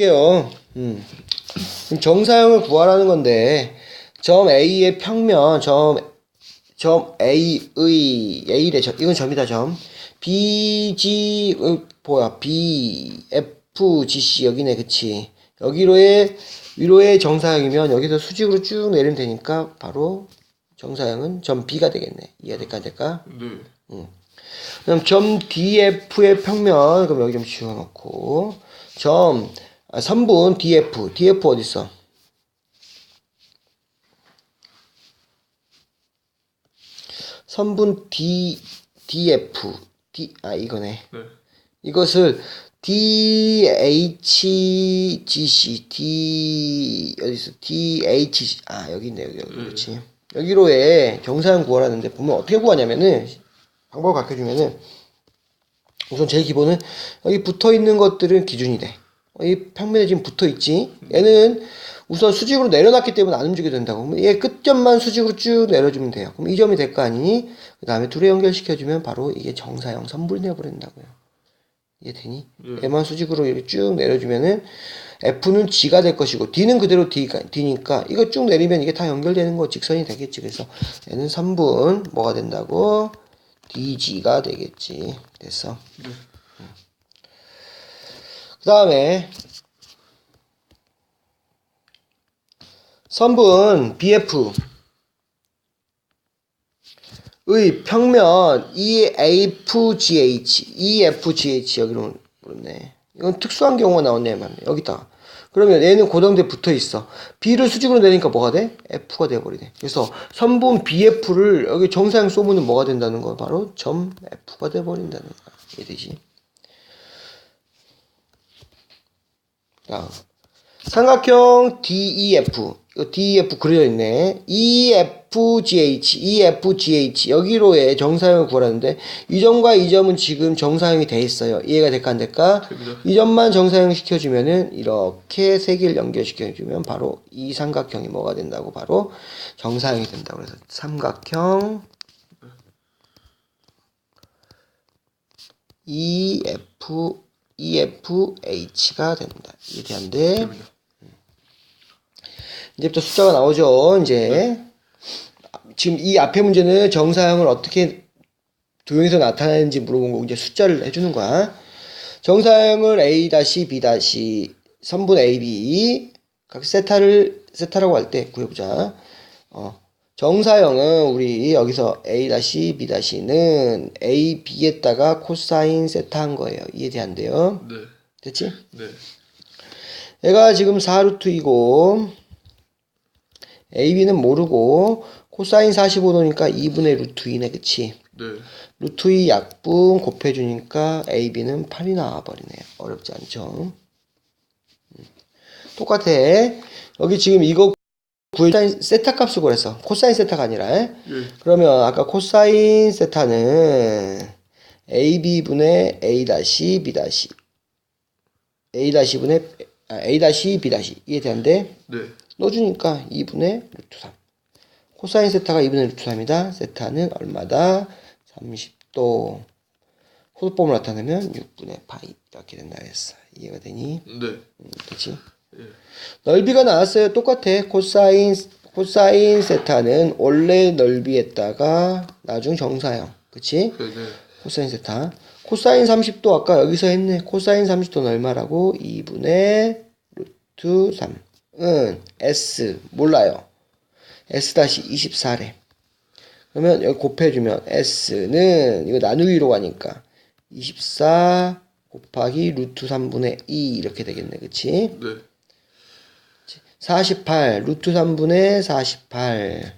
볼게요. 음. 정사형을 구하라는 건데 점 A의 평면 점, 점 A의 A래 점 이건 점이다 점 BG 어, 뭐야 B F G C 여기네 그치 여기로의 위로의 정사형이면 여기서 수직으로 쭉 내리면 되니까 바로 정사형은 점 B가 되겠네 이해가 될까 안 될까? 네. 그럼 점 DF의 평면 그럼 여기 좀 지워놓고 점 아, 선분 DF DF 어디 있어? 선분 D DF D 아 이거네. 네. 이것을 DHGC D 어디 있어? DHG 아 여기 있네 여기 여기 그렇지. 여기로의 정사형 구하라는데 보면 어떻게 구하냐면은 방법을 가르쳐 주면은 우선 제일 기본은 여기 붙어 있는 것들은 기준이 돼. 이 평면에 지금 붙어 있지. 얘는 우선 수직으로 내려놨기 때문에 안 움직여도 된다고. 그럼 얘 끝점만 수직으로 쭉 내려주면 돼요. 그럼 이 점이 될 거 아니니? 그 다음에 둘에 연결시켜주면 바로 이게 정사형 선분이 되어버린다고요. 이해되니? 얘만 수직으로 이렇게 쭉 내려주면은 F는 G가 될 것이고 D는 그대로 D가, D니까 이거 쭉 내리면 이게 다 연결되는 거 직선이 되겠지. 그래서 얘는 3분 뭐가 된다고? DG가 되겠지. 됐어. 그 다음에 선분 BF 의 평면 EFGH EFGH 여기로 모르네. 이건 특수한 경우가 나왔네 맞네. 여기다. 그러면 얘는 고정대 붙어 있어. B를 수직으로 내니까 뭐가 돼? F가 돼 버리네. 그래서 선분 BF를 여기 정사형 쏘면은 뭐가 된다는 거 바로 점 F가 돼 버린다는 거야. 이해되지? 자, 삼각형 DEF DEF 그려져 있네. EFGH, EFGH 여기로의 정사형을 구하라는데 이 점과 이 점은 지금 정사형이 돼 있어요. 이해가 될까 안 될까? 됩니다. 이 점만 정사형 시켜주면은 이렇게 세 개를 연결시켜주면 바로 이 삼각형이 뭐가 된다고 바로 정사형이 된다고 그래서 삼각형 EF EFH가 된다. 이해되는데 됩니다. 이제부터 숫자가 나오죠. 이제 지금 이 앞에 문제는 정사형을 어떻게 도형에서 나타내는지 물어본 거고 이제 숫자를 해주는 거야. 정사형을 A B 선분 A B 각 세타를 세타라고 할 때 구해보자. 어, 정사형은 우리 여기서 A B 는 A B에다가 코사인 세타 한 거예요. 이해돼안돼요? 네. 됐지? 네. 얘가 지금 4루트이고 AB는 모르고 코사인 45도니까 2분의 루트 2네 그치? 네. 루트 2 약분 곱해주니까 AB는 8이 나와버리네요 어렵지 않죠? 음. 똑같아 여기 지금 이거 구일 세타 값을 구했어 코사인 세타가 아니라 예. 그러면 아까 코사인 세타는 AB분의 A 다시 B 다시 A 다시 분의 아, A 다시 B 다시 이해되는데 네. 넣어주니까 2분의 루트 3 코사인 세타가 2분의 루트 3이다 세타는 얼마다 30도 호흡법을 나타내면 6분의 파이 이렇게 된다 했어 이해가 되니? 네. 음, 그치? 예. 넓이가 나왔어요. 똑같아. 코사인 코사인 세타는 원래 넓이에다가 나중 정사형. 그치? 네. 네. 코사인 세타. 코사인 30도 아까 여기서 했네. 코사인 30도는 얼마라고? 2분의 루트 3은 S 몰라요. S-24래. 그러면 여기 곱해주면 S는 이거 나누기로 가니까 24 곱하기 루트 3분의 2 이렇게 되겠네. 그치? 네. 48 루트 3분의 48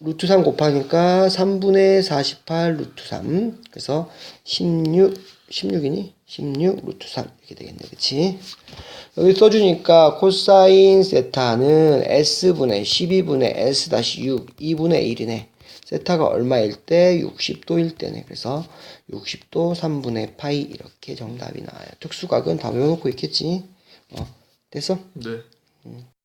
루트 3 곱하니까 3분의 48 루트 3 그래서 16 16이니? 16 루트 3 이렇게 되겠네 그치? 여기 써주니까 코사인 세타는 S분의 12분의 S-6 2분의 1이네 세타가 얼마일 때? 60도일 때네 그래서 60도 3분의 파이 이렇게 정답이 나와요 특수각은 다 외워놓고 있겠지 어, 됐어? 네. 음.